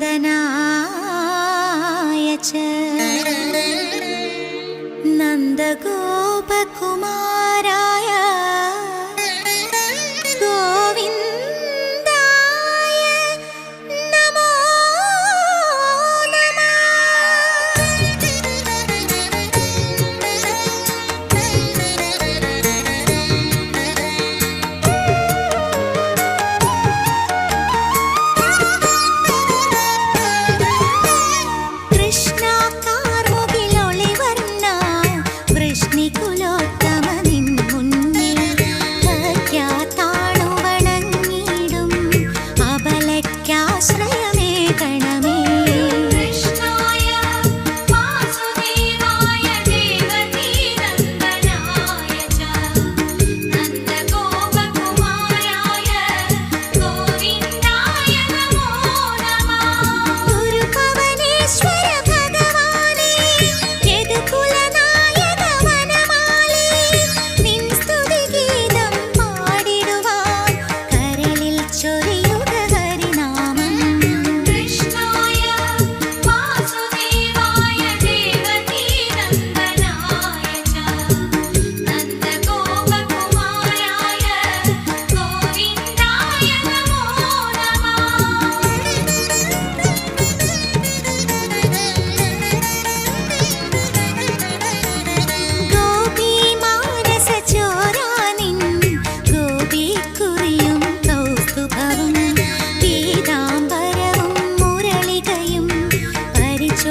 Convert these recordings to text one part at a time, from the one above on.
नन्दनाय च नन्दगोपकुमाराय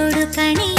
కొడుకని